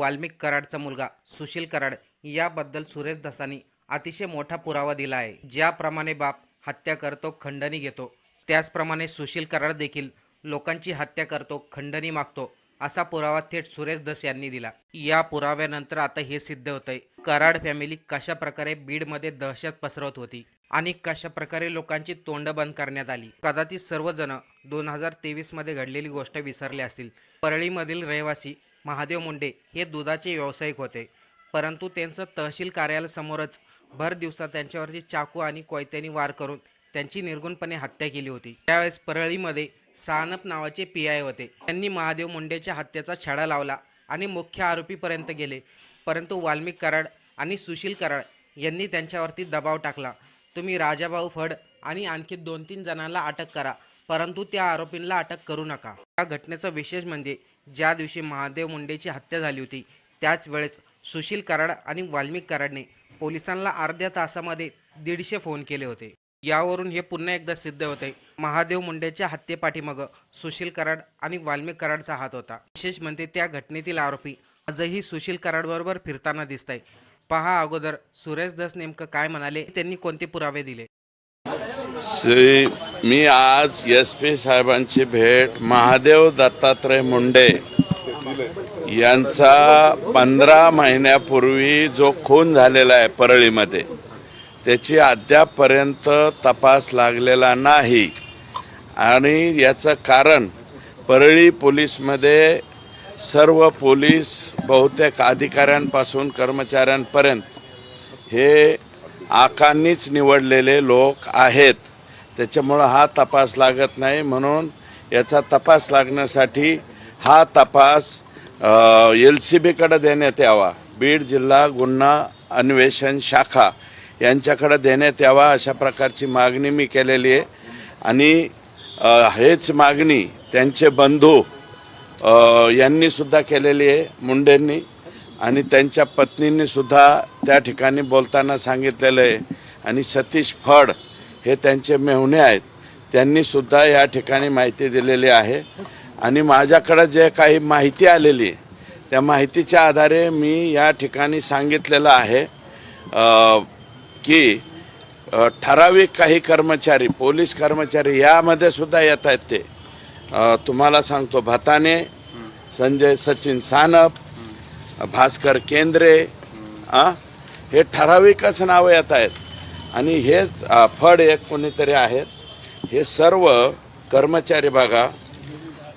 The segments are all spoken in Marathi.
वाल्मिक कराडचा मुलगा सुशील कराड याबद्दल सुरेश धसानी अतिशय मोठा पुरावा दिला आहे. ज्याप्रमाणे बाप हत्या करतो खंडणी घेतो त्याचप्रमाणे सुशील कराड देखील लोकांची हत्या करतो खंडणी मागतो असा पुरावा थेट सुरेश दस यांनी दिला. या पुराव्यानंतर आता हे सिद्ध होतंय. कराड फॅमिली कशा प्रकारे बीडमध्ये दहशत पसरवत होती आणि कशा प्रकारे लोकांची तोंड बंद करण्यात आली? कदाचित सर्वजण दोन हजार तेवीसमध्ये घडलेली गोष्ट विसरले असतील. परळीमधील रहिवासी महादेव मुंडे हे दुधाचे व्यावसायिक होते. परंतु त्यांचं तहसील कार्यालयासमोरच भर दिवसात त्यांच्यावरती चाकू आणि कोयत्यानी वार करून त्यांची निर्गुणपणे हत्या केली होती. त्यावेळेस परळीमध्ये सानप नावाचे पी आय होते. त्यांनी महादेव मुंडेच्या हत्येचा छडा लावला आणि मुख्य आरोपीपर्यंत गेले. परंतु वाल्मिक कराड आणि सुशील कराड यांनी त्यांच्यावरती दबाव टाकला. तुम्ही राजाभाऊ फड आणि आणखी दोन तीन जणांना अटक करा परंतु त्या आरोपींना अटक करू नका. या घटनेचं विशेष म्हणजे ज्या दिवशी महादेव मुंडेची हत्या झाली होती त्याच वेळेस सुशील कराड आणि वाल्मिक कराडने पोलिसांना अर्ध्या तासामध्ये दीडशे फोन केले होते. यावरून हे पुन्हा एकदा सिद्ध होते महादेव मुंडेच्या हत्येपाठीमागं सुशील कराड आणि वाल्मिक कराडचा हात होता. विशेष म्हणजे त्या घटनेतील आरोपी आजही सुशील कराडबरोबर फिरताना दिसत आहे पहा अगोदर सुरेश दस नेमकं काय म्हणाले त्यांनी कोणते पुरावे दिले? श्री मी आज एस पी साहेबांची भेट महादेव दत्तात्रय मुंडे यांचा पंधरा महिन्यापूर्वी जो खून झालेला आहे परळीमध्ये त्याची अद्यापपर्यंत तपास लागलेला नाही. आणि याचं कारण परळी पोलीसमध्ये सर्व पोलीस बहुतेक अधिकाऱ्यांपासून कर्मचाऱ्यांपर्यंत हे आकांनीच निवडलेले लोक आहेत. त्याच्यामुळं हा तपास लागत नाही म्हणून याचा तपास लागण्यासाठी हा तपास एल सी बीकडे देण्यात यावा. बीड जिल्हा गुन्हा अन्वेषण शाखा यांच्याकडे देण्यात यावा अशा प्रकारची मागणी मी केलेली आहे. आणि हेच मागणी त्यांचे बंधू यांनीसुद्धा केलेली आहे मुंडेंनी. आणि त्यांच्या पत्नींनीसुद्धा त्या ठिकाणी बोलताना सांगितलेलं आहे. आणि सतीश फड हे त्यांचे मेहुणे आहेत. त्यांनी सुद्धा या ठिकाणी माहिती दिलेली आहे. आणि माझ्याकडं जे काही माहिती आलेली त्या माहितीच्या आधारे मी या ठिकाणी सांगितलेलं आहे की ठराविक काही कर्मचारी पोलीस कर्मचारी यामध्ये सुद्धा येत आहेत ते. तुम्हाला सांगतो भताने संजय सचिन सानप भास्कर केंद्रे हे ठराविकच नावं येत आहेत. आणि हेच फड एक कोणीतरी आहेत. हे सर्व कर्मचारी बघा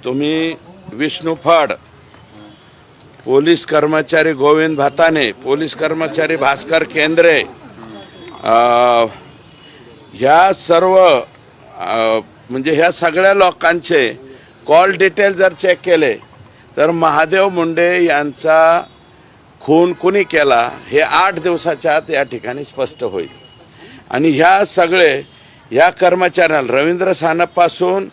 तुम्ही विष्णू फड पोलीस कर्मचारी गोविंद भाताने पोलीस कर्मचारी भास्कर केंद्रे ह्या सर्व म्हणजे ह्या सगळ्या लोकांचे कॉल डिटेल जर चेक केले तर महादेव मुंडे यांचा खून कुणी केला हे आठ दिवसाच्या आत या ठिकाणी स्पष्ट होईल. आणि ह्या सगळे ह्या कर्मचाऱ्यांना रवींद्र सानपासून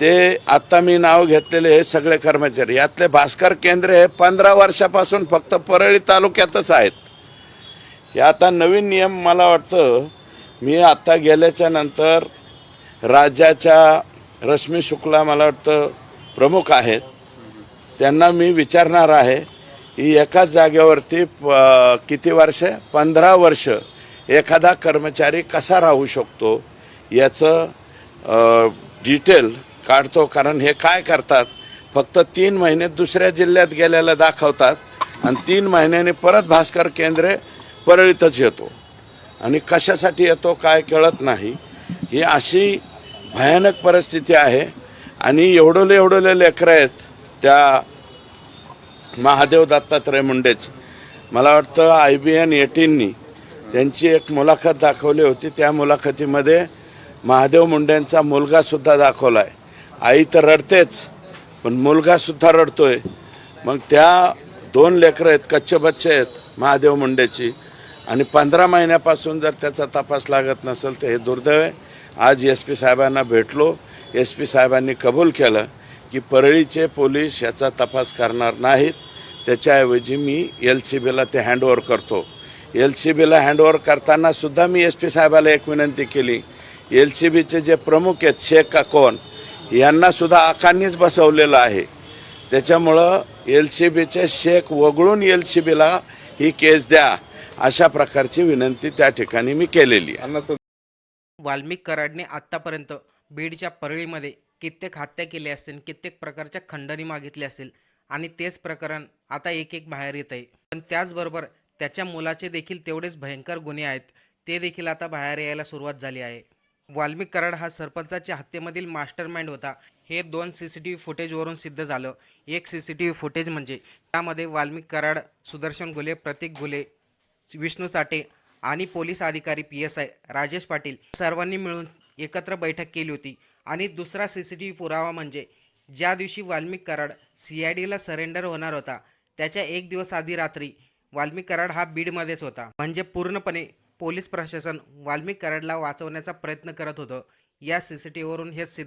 ते आत्ता मी नाव घेतलेले हे सगळे कर्मचारी यातले भास्कर केंद्र हे पंधरा वर्षापासून फक्त परळी तालुक्यातच आहेत. हे आता नवीन नियम मला वाटतं मी आत्ता गेल्याच्यानंतर राज्याच्या रश्मी शुक्ला मला वाटतं प्रमुख आहेत. त्यांना मी विचारणार आहे की एकाच जागेवरती प- किती वर्ष? पंधरा वर्ष. एखादा कर्मचारी कसा राहू शकतो याचं डिटेल काढतो. कारण हे काय करतात? फक्त तीन महिने दुसऱ्या जिल्ह्यात गेल्याला दाखवतात आणि तीन महिन्याने परत भास्कर केंद्रे परळीतच येतो. आणि कशासाठी येतो काय कळत नाही. ही अशी भयानक परिस्थिती आहे. आणि एवढोले एवढोले लेकरं आहेत त्या महादेव दत्तात्रय मुंडेच. मला वाटतं आय बी एन एटीननी त्यांची एक मुलाखत दाखवली होती. त्या मुलाखतीमध्ये महादेव मुंडेंचा मुलगासुद्धा दाखवला आहे आई तर रडतेच पण मुलगासुद्धा रडतोय. मग त्या दोन लेकरं आहेत कच्चे बच्चे आहेत महादेव मुंडेची. आणि पंधरा महिन्यापासून जर त्याचा तपास लागत नसेल तर हे दुर्दैव आहे. आज एस पी साहेबांना भेटलो. एस पी साहेबांनी कबूल केलं की परळीचे पोलीस याचा तपास करणार नाहीत. त्याच्याऐवजी मी एल सी बीला ते हँडओव्हर करतो. एल सी बीला हँडओव्हर करताना सुद्धा मी एस पी साहेबाला एक विनंती केली. एल सी बीचे जे प्रमुख आहेत शेख का कोण यांना सुद्धा आकांनीच बसवलेलं आहे. त्याच्यामुळं एल सी बीचे शेक वगळून एल सी बीला ही केस द्या अशा प्रकारची विनंती त्या ठिकाणी मी केलेली आहे. वाल्मिक कराडने आत्तापर्यंत बीडच्या परळीमध्ये कित्येक हत्या केल्या असतील कित्येक प्रकारच्या खंडणी मागितली असेल आणि तेच प्रकरण आता एक एक बाहेर येत आहे पण त्याचबरोबर त्याच्या मुलाचे देखील तेवढेच भयंकर गुन्हे आहेत. ते देखील आता बाहेर यायला सुरुवात झाली आहे. वाल्मिक कराड हा सरपंचाच्या हत्येमधील मास्टर माइंड होता. हे दोन सी सी टी व्ही फुटेजवरून सिद्ध झालं. एक C C T V footage म्हणजे त्यामध्ये वाल्मिक कराड सुदर्शन घुले प्रतीक घुले विष्णू साठे आणि पोलीस अधिकारी P S I Rajesh Patil सर्वांनी मिळून एकत्र बैठक केली होती. आणि दुसरा सी सी टी व्ही पुरावा म्हणजे ज्या दिवशी वाल्मिक कराड सी आय डीला सरेंडर होणार होता त्याच्या एक दिवस आधी रात्री वाल्मिक कराड हा बीडमध्येच होता. म्हणजे पूर्णपणे पोलीस प्रशासन वाल्मिक कराडला वाचवण्याचा प्रयत्न करत होतं. या सी सी टी व्हीवरून हे सिद्ध